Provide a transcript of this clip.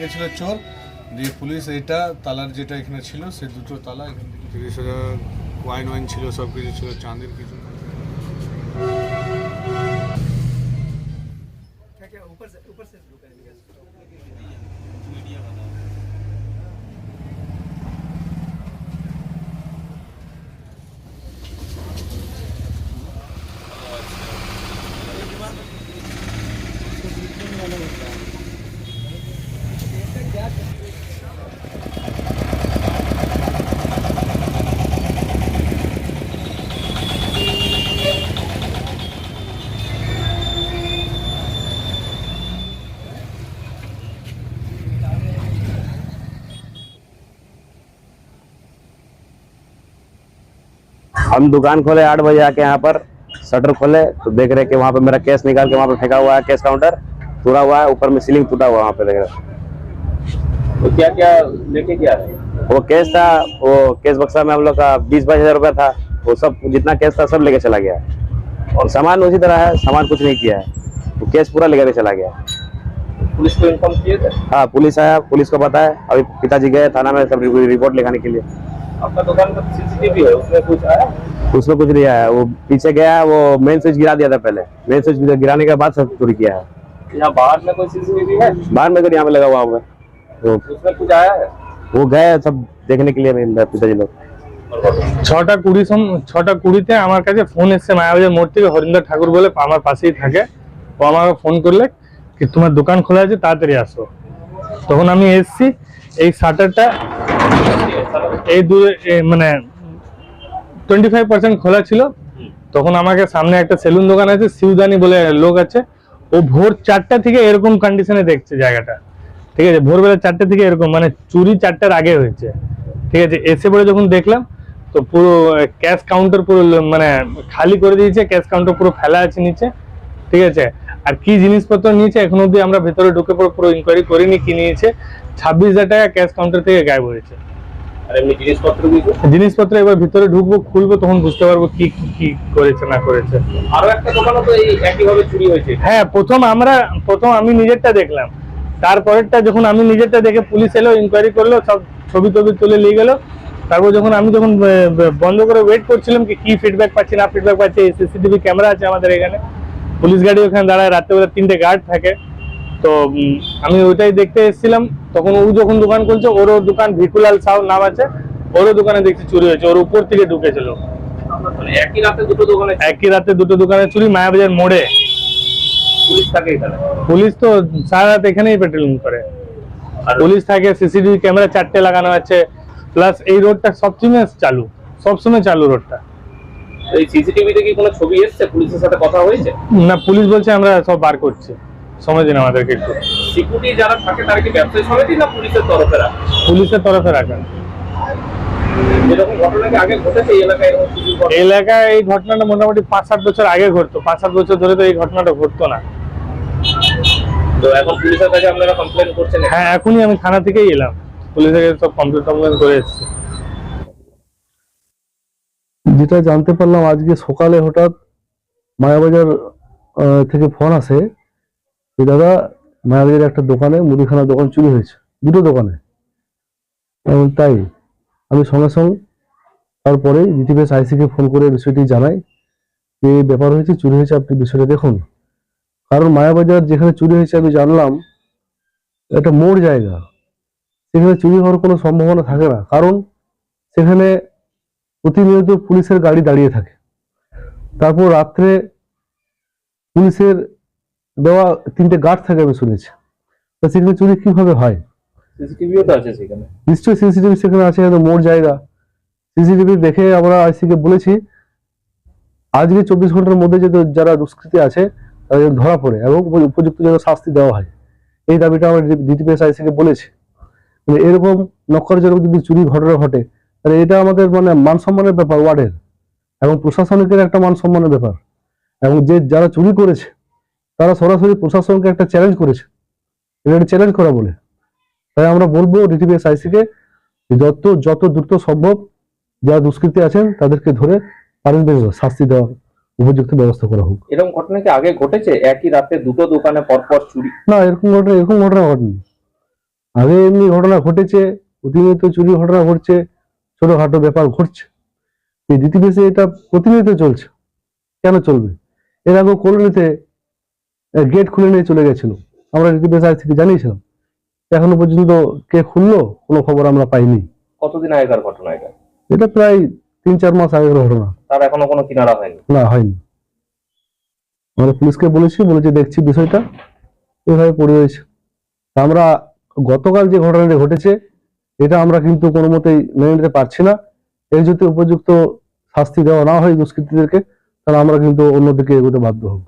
গিয়েছিল চোর, দিয়ে পুলিশ এটা তালার যেটা এখানে ছিল, সে দুটো তালা এখান থেকে তিরিশ হাজার ওয়াইন ওয়াইন ছিল সব কিছু ছিল, চাঁদের কিছু। हम दुकान खोले आठ बजे आके यहाँ पर शटर खोले तो देख रहे कि वहाँ पे मेरा कैश निकाल के वहाँ पे फेंका हुआ है कैश काउंटर टूटा हुआ है ऊपर में सीलिंग टूटा हुआ है वहाँ पे देख रहे तो क्या क्या लेके क्या वो कैश था वो कैश बक्सा में हम लोग का बीस बाईस हज़ार रुपया था वो सब जितना कैश था सब लेके चला गया। और सामान उसी तरह है सामान कुछ नहीं किया है वो कैश पूरा लेकर चला गया। पुलिस को इन्फॉर्म किए थे? हाँ पुलिस आया पुलिस को बताया अभी पिताजी गए थाना में सब रिपोर्ट लिखाने के लिए। आपका दुकान का सीसीटीवी है उसमें कुछ आया उसमें कुछ नहीं आया वो पीछे गया वो मेन स्विच गिरा दिया था पहले मेन स्विच गिराने के बाद सब चोरी किया है यहाँ बाहर में कोई सीसीटीवी है बाहर में तो यहाँ पे लगा हुआ हुआ है तो उसमें कुछ आया है वो गए सब देखने के लिए मेरे पिताजी लोग ছটা কুড়ি সম ছটা কুড়িতে আমার কাছে ফোন এসছে মায়াবাজার মোড় থেকে হরিন্দর ঠাকুর বলে আমার পাশেই থাকে ও আমাকে ফোন করলে কি তোমার দোকান খোলা আছে তাড়াতাড়ি আসো তখন আমি এসছি এই শাটারটা এই দু, এ মানে টোয়েন্টি ফাইভ পার্সেন্ট খোলা ছিল। তখন আমাকে সামনে একটা সেলুন দোকান আছে, সিউদানি বলে লোক আছে। ও ভোর চারটা থেকে এরকম কন্ডিশনে দেখছে জায়গাটা। ঠিক আছে, ভোরবেলা চারটে থেকে এরকম মানে চুরি চারটার আগে হয়েছে। ঠিক আছে, এসে পরে যখন দেখলাম, তো পুরো ক্যাশ কাউন্টার পুরো মানে খালি করে দিয়েছে ক্যাশ কাউন্টার পুরো ফেলা আছে নিচে। ঠিক আছে, আর কি জিনিসপত্র নিয়েছে, এখন অব্দি আমরা ভেতরে ঢুকে পরে, পুরো ইনকোয়ারি করিনি কি নিয়েছে। ছাব্বিশ হাজার টাকা ক্যাশ কাউন্টার থেকে গায়েব হয়েছে। জিনিসপত্র জিনিসপত্র এবার ভিতরে ঢুকবো খুলবো তখন বুঝতে পারব কি কি- কি করেছে না করেছে। আরও একটা দোকানও তো এই একইভাবে চুরি হয়েছে। হ্যাঁ প্রথম আমরা প্রথম আমি নিজেরটা দেখলাম। তারপরেরটা যখন আমি নিজেরটা দেখে পুলিশ এলো ইনকোয়ারি করল সব ছবি টবি তুলে নিয়ে গেলো। তারপর যখন আমি যখন বন্ধ করে ওয়েট করছিলাম কি কি ফিডব্যাক পাচ্ছি না ফিডব্যাক পাচ্ছি সিসিটিভি ক্যামেরা আছে আমাদের এখানে। পুলিশ গাড়ি ওখানে দাঁড়ায় রাত্রেবেলা তিনটে গার্ড থাকে। তো আমি ওইটাই দেখতে এসেছিলাম। তখন ও যখন দোকান খুলছে ওরও দোকান ভিকুলাল সাউ নাম আছে। ওরও দোকানে দেখছি চুরি হয়েছে ওর উপর থেকে ঢুকেছিল। মানে একই রাতে দুটো দোকানে একই রাতে দুটো দোকানে চুরি মায়াবাজার মোড়ে। পুলিশ থাকে এখানে? পুলিশ তো সারা রাত এখানেই পেট্রোলিং করে। আর পুলিশ থাকে সিসিটিভি ক্যামেরা চারটে লাগানো আছে। প্লাস এই রোডটা সবসময় চালু সবসময় চালু রোডটা এই সিসিটিভিতে কি কোনো ছবি এসছে? পুলিশের সাথে কথা হয়েছে? না পুলিশ বলছে আমরা সব বার করছি। সময় দিন আমাদেরকে একটু। সিকিউরিটি যারা থাকে তারা কি ব্যবসায়ী সমিতি না পুলিশের তরফে রাখে? পুলিশের তরফে রাখা যেরকম ঘটনা কি আগে ঘটেছে এই এলাকায়? এই ঘটনাটা মোটামুটি পাঁচ সাত বছর আগে ঘটতো। পাঁচ সাত বছর ধরে তো এই ঘটনাটা ঘটতো না। তো এখন পুলিশের কাছে আপনারা কমপ্লেন করছেন? হ্যাঁ এখনই আমি থানা থেকেই এলাম। পুলিশের কাছে সব কমপ্লেন টমপ্লেন করে এসেছি। যেটা জানতে পারলাম আজকে সকালে হঠাৎ মায়াবাজার আহ, থেকে ফোন আসে। যে দাদা মায়াবাজারের একটা দোকানে মুদিখানা দোকান চুরি হয়েছে, দুটো দোকানে। এবং তাই আমি সঙ্গে সঙ্গে তারপরে জিটিপিএস আইসিকে ফোন করে বিষয়টি জানাই যে ব্যাপার হয়েছে, চুরি হয়েছে, আপনি বিষয়টা দেখুন। কারণ মায়াবাজার যেখানে চুরি হয়েছে আমি জানলাম, একটা মোড় জায়গা। সেখানে চুরি হওয়ার কোনো সম্ভাবনা থাকে না, কারণ সেখানে প্রতিনিয়ত পুলিশের গাড়ি দাঁড়িয়ে থাকে। তারপর রাত্রে পুলিশের দেওয়া তিনটে গার্ড থাকে আমি শুনেছি। তা সেখানে চুরি কীভাবে হয়? সিসিটিভিও তো আছে সেখানে। নিশ্চয়ই সিসিটিভি সেখানে আছে হয়তো মোড় জায়গা। সিসিটিভি দেখে আমরা আইসিকে বলেছি আজকে চব্বিশ ঘণ্টার মধ্যে যদি যারা দুষ্কৃতী আছে তাদের যেন ধরা পড়ে এবং উপ- উপযুক্ত যেন শাস্তি দেওয়া হয়। এই দাবিটা আমরা ডিটিপিএস আইসিকে বলেছি। মানে এরকম নক্করজনক যদি চুরি ঘটনা ঘটে তাহলে এটা আমাদের মানে মান সম্মানের ব্যাপার ওয়ার্ডের। এবং প্রশাসনিকের একটা মান সম্মানের ব্যাপার। এবং যে যারা চুরি করেছে তারা সরাসরি প্রশাসনকে একটা চ্যালেঞ্জ করেছে। এটা একটা চ্যালেঞ্জ করা বলে। তাই আমরা বলব ডিটিপিএস আইসিকে যত যত দ্রুত সম্ভব যারা দুষ্কৃতী আছেন তাদেরকে ধরে পারিবারিক শাস্তি দেওয়া উপযুক্ত ব্যবস্থা করা হোক। এরকম ঘটনা কি আগে ঘটেছে? একই রাতে দুটো দোকানে পরপর চুরি? না এরকম ঘটনা এরকম ঘটনা ঘটেনি। আগে এমনি ঘটনা ঘটেছে প্রতিনিয়ত চুরি ঘটনা ঘটছে ছোটখাটো ব্যাপার ঘটছে। এই দ্বিতীয় এটা প্রতিনিয়ত চলছে। কেন চলবে? এর আগে কলোনিতে গেট খুলে নিয়ে চলে গেছিল। আমরা দ্বিতীয় বেশ আজ থেকে জানিয়েছিলাম? এখনও পর্যন্ত কে খুললো কোনো খবর আমরা পাইনি। কতদিন আগেকার ঘটনা এটা? এটা প্রায় তিন চার মাস আগের ঘটনা। তার এখনও কোনো কিনারা হয়নি? না হয়নি। আমরা পুলিশকে বলেছি বলেছি দেখছি বিষয়টা। এভাবে পড়ে রয়েছে। আমরা গতকাল যে ঘটনাটি ঘটেছে এটা আমরা কিন্তু কোনো মতেই মেনে নিতে পারছি না। এর যদি উপযুক্ত শাস্তি দেওয়া না হয় দুষ্কৃতীদেরকে তাহলে আমরা কিন্তু অন্যদিকে এগোতে বাধ্য হব।